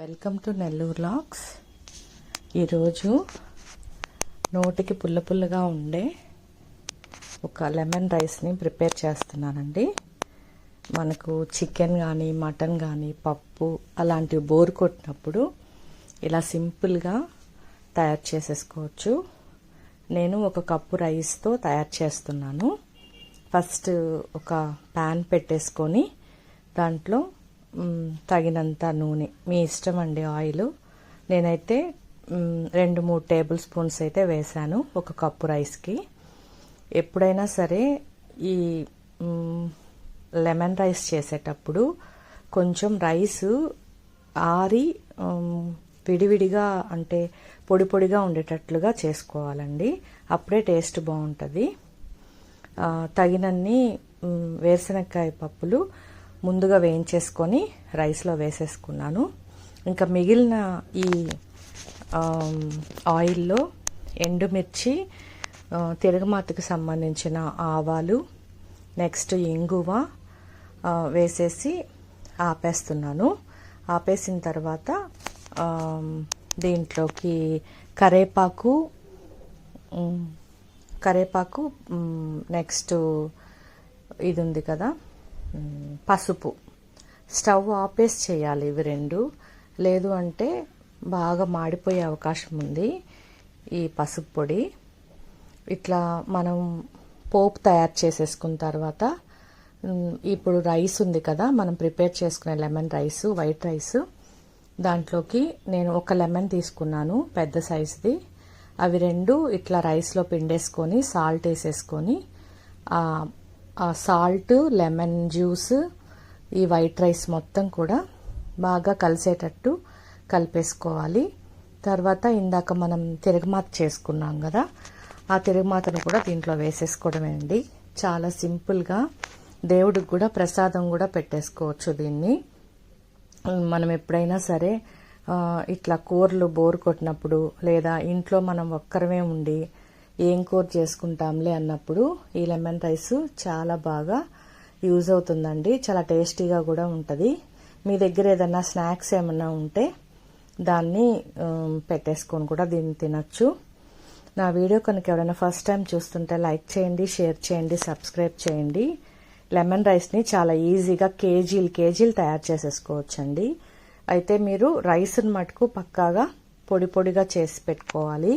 Welcome to Nellore lakhs ఈరోజు నోటికి పుల్ల పుల్లగా ఉండే ఒక లెమన్ రైస్ని ప్రిపేర్ చేస్తున్నానండి. మనకు చికెన్ కానీ మటన్ కానీ పప్పు అలాంటివి బోర్ కొట్టినప్పుడు ఇలా సింపుల్గా తయారు చేసేసుకోవచ్చు. నేను ఒక కప్పు రైస్తో తయారు చేస్తున్నాను. ఫస్ట్ ఒక ప్యాన్ పెట్టేసుకొని దాంట్లో తగినంత నూనె. మీ ఇష్టం అండి ఆయిల్. నేనైతే రెండు మూడు టేబుల్ స్పూన్స్ అయితే వేశాను ఒక కప్పు రైస్కి. ఎప్పుడైనా సరే ఈ లెమన్ రైస్ చేసేటప్పుడు కొంచెం రైస్ ఆరి విడివిడిగా అంటే పొడి పొడిగా ఉండేటట్లుగా చేసుకోవాలండి. అప్పుడే టేస్ట్ బాగుంటుంది. తగినన్ని వేరుశనక్కాయ వేరుశనగకాయ పప్పులు ముందుగా వేయించేసుకొని రైస్లో వేసేసుకున్నాను. ఇంకా మిగిలిన ఈ ఆయిల్లో ఎండుమిర్చి ఆ, తిరగమాతకు సంబంధించిన ఆవాలు నెక్స్ట్ ఇంగువ వేసేసి ఆపేస్తున్నాను. ఆపేసిన తర్వాత దీంట్లోకి కరేపాకు కరేపాకు నెక్స్ట్ ఇది ఉంది కదా పసుపు. స్టవ్ ఆపేసి చేయాలి ఇవి రెండు. లేదు అంటే బాగా మాడిపోయే అవకాశం ఉంది ఈ పసుపు పొడి. ఇట్లా మనం పోపు తయారు చేసేసుకున్న తర్వాత ఇప్పుడు రైస్ ఉంది కదా మనం ప్రిపేర్ చేసుకునే లెమన్ రైస్ వైట్ రైస్. దాంట్లోకి నేను ఒక లెమన్ తీసుకున్నాను పెద్ద సైజుది. అవి రెండు ఇట్లా రైస్లో పిండేసుకొని సాల్ట్ వేసేసుకొని సాల్ట్ లెమన్ జ్యూస్ ఈ వైట్ రైస్ మొత్తం కూడా బాగా కలిసేటట్టు కలిపేసుకోవాలి. తర్వాత ఇందాక మనం తిరగమాత చేసుకున్నాం కదా ఆ తిరగమాతను కూడా దీంట్లో వేసేసుకోవడమే అండి. చాలా సింపుల్గా దేవుడికి కూడా ప్రసాదం కూడా పెట్టేసుకోవచ్చు దీన్ని. మనం ఎప్పుడైనా సరే ఇట్లా కూరలు బోర్ కొట్టినప్పుడు లేదా ఇంట్లో మనం ఒక్కరమే ఉండి ఏం కూర చేసుకుంటాంలే అన్నప్పుడు ఈ లెమన్ రైస్ చాలా బాగా యూజ్ అవుతుందండి. చాలా టేస్టీగా కూడా ఉంటుంది. మీ దగ్గర ఏదైనా స్నాక్స్ ఏమన్నా ఉంటే దాన్ని పెట్టేసుకొని కూడా దీన్ని తినచ్చు. నా వీడియో కనుక ఎవరైనా ఫస్ట్ టైం చూస్తుంటే లైక్ చేయండి షేర్ చేయండి సబ్స్క్రైబ్ చేయండి. లెమన్ రైస్ని చాలా ఈజీగా కేజీలు కేజీలు తయారు చేసేసుకోవచ్చండి. అయితే మీరు రైస్ని మటుకు పక్కాగా పొడి పొడిగా చేసి పెట్టుకోవాలి.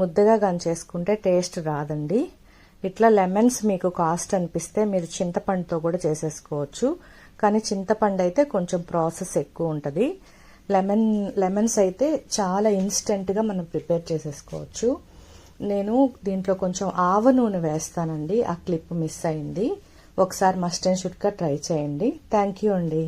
ముద్దగా కానీ చేసుకుంటే టేస్ట్ రాదండి. ఇట్లా లెమన్స్ మీకు కాస్ట్ అనిపిస్తే మీరు చింతపండుతో కూడా చేసేసుకోవచ్చు. కానీ చింతపండు అయితే కొంచెం ప్రాసెస్ ఎక్కువ ఉంటుంది. లెమన్ లెమన్స్ అయితే చాలా ఇన్స్టెంట్గా మనం ప్రిపేర్ చేసేసుకోవచ్చు. నేను దీంట్లో కొంచెం ఆవ నూనె వేస్తానండి. ఆ క్లిప్ మిస్ అయింది. ఒకసారి మస్ట్ అండ్ షుడ్గా ట్రై చేయండి. థ్యాంక్ యూ అండి.